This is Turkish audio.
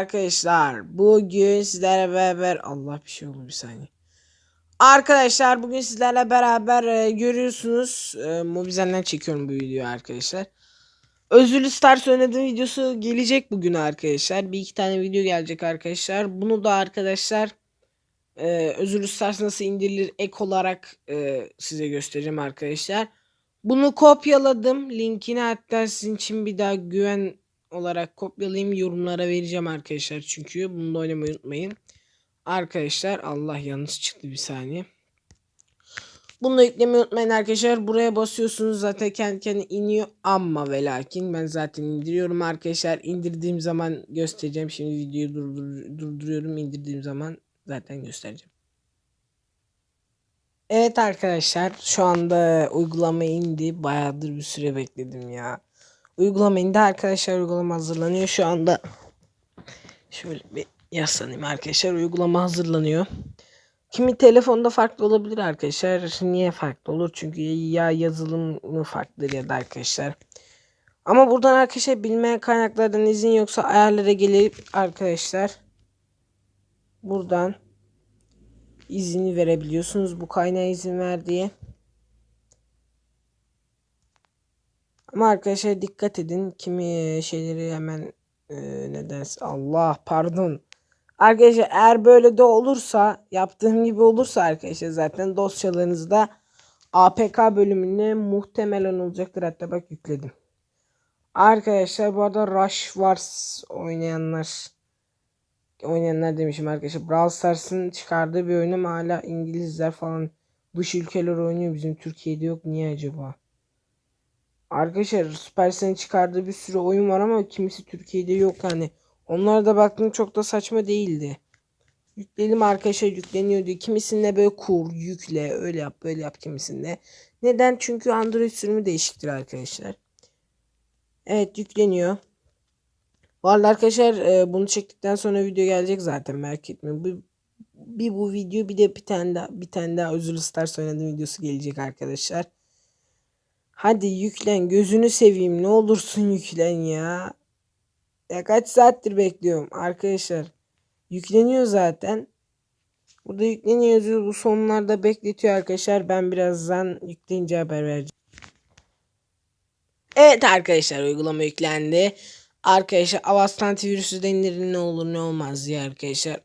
arkadaşlar. Bugün sizlerle beraber Allah bir şey oldu bir saniye. Arkadaşlar bugün sizlerle beraber e, görüyorsunuz e, Mobizen'den çekiyorum bu videoyu arkadaşlar. Özürlü Stars oynadığım videosu gelecek bugün arkadaşlar. Bir iki tane video gelecek arkadaşlar. Bunu da arkadaşlar e, Özürlü Stars nasıl indirilir ek olarak e, size göstereceğim arkadaşlar. Bunu kopyaladım. Linkini hatta sizin için bir daha güven olarak kopyalayayım yorumlara vereceğim arkadaşlar. Çünkü bunu da oynamayı unutmayın. Arkadaşlar Allah yalnız çıktı bir saniye. Bunu da yüklemeyi unutmayın arkadaşlar. Buraya basıyorsunuz zaten kendi kendine iniyor. Ama ve lakin ben zaten indiriyorum arkadaşlar. İndirdiğim zaman göstereceğim. Şimdi videoyu durdur durduruyorum. İndirdiğim zaman zaten göstereceğim. Evet arkadaşlar şu anda uygulama indi. Bayağıdır bir süre bekledim ya. Uygulama indi arkadaşlar. Uygulama hazırlanıyor şu anda. Şöyle bir yaslanayım arkadaşlar. Uygulama hazırlanıyor. Kimi telefonda farklı olabilir arkadaşlar. Niye farklı olur? Çünkü ya yazılımı farklıdır ya da arkadaşlar. Ama buradan arkadaşlar bilmeyen kaynaklardan izin yoksa ayarlara gelip arkadaşlar buradan izini verebiliyorsunuz bu kaynağa izin ver diye. Ama arkadaşlar dikkat edin kimi şeyleri hemen e, nedense Allah pardon. Arkadaşlar eğer böyle de olursa yaptığım gibi olursa arkadaşlar zaten dosyalarınızda APK bölümüne muhtemelen olacaktır. Hatta bak yükledim. Arkadaşlar bu arada Rush Wars oynayanlar oynayanlar demişim arkadaşlar. Brawl Stars'ın çıkardığı bir oyun ama hala İngilizler falan dış ülkeler oynuyor. Bizim Türkiye'de yok. Niye acaba? Arkadaşlar Supercell'in çıkardığı bir sürü oyun var ama kimisi Türkiye'de yok hani. Onlar da baktım çok da saçma değildi. Yükleyelim arkadaşlar yükleniyor diyor. Kimisinde böyle kur, yükle, öyle yap, böyle yap kimisinde. Neden? Çünkü Android sürümü değişiktir arkadaşlar. Evet yükleniyor. Vallahi arkadaşlar e, bunu çektikten sonra video gelecek zaten merak etmeyin. Bir, bir bu video bir de bir tane daha bir tane daha Özürlü Stars oynadığım videosu gelecek arkadaşlar. Hadi yüklen gözünü seveyim ne olursun yüklen ya. Ya kaç saattir bekliyorum arkadaşlar. Yükleniyor zaten. Burada yükleniyor yazıyor. Bu sonlarda bekletiyor arkadaşlar. Ben birazdan yükleyince haber vereceğim. Evet arkadaşlar uygulama yüklendi. Arkadaşlar Avast antivirüsü de indirin ne olur ne olmaz diye arkadaşlar.